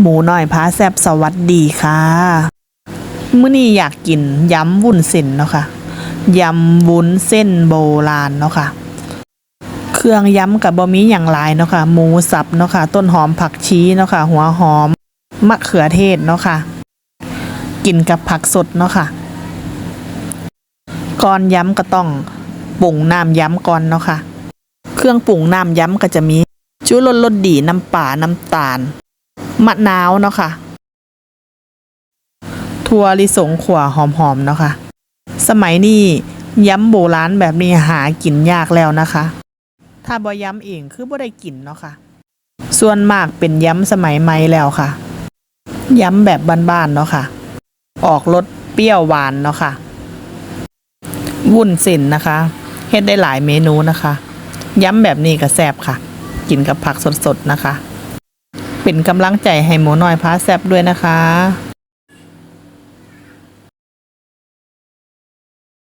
หมูน้อยพาแซบสวัสดีค่ะมื้อนี้อยากกินยำวุ้นเส้นเนาะค่ะยำวุ้นเส้นโบราณเนาะค่ะ เครื่องยำกับบะหมี่อย่างหลายเนาะค่ะ หมูสับเนาะค่ะ ต้นหอมผักชีเนาะค่ะ หัวหอมมะเขือเทศเนาะค่ะ กินกับผักสดเนาะค่ะ ก่อนยำก็ต้องปรุงน้ำยำก่อนเนาะค่ะ เครื่องปรุงน้ำยำก็จะมีชูรสรสดีน้ำป่าน้ำตาล มะนาวเนาะค่ะ ถั่วลิสงขัวหอมๆเนาะค่ะ สมัยนี้ย้ำโบราณแบบนี้หากินยากแล้วนะคะ ถ้าบ่ย้ำเองคือบ่ได้กินเนาะค่ะ ส่วนมากเป็นย้ำสมัยใหม่แล้วค่ะ ย้ำแบบบ้านๆเนาะค่ะ ออกรสเปรี้ยวหวานเนาะค่ะ วุ้นเส้นนะคะเฮ็ดได้หลายเมนูนะคะ ย้ำแบบนี้ก็แซ่บค่ะ กินกับผักสดๆนะคะ เป็นกำลังใจให้หมูน้อยพาแซบด้วยนะคะ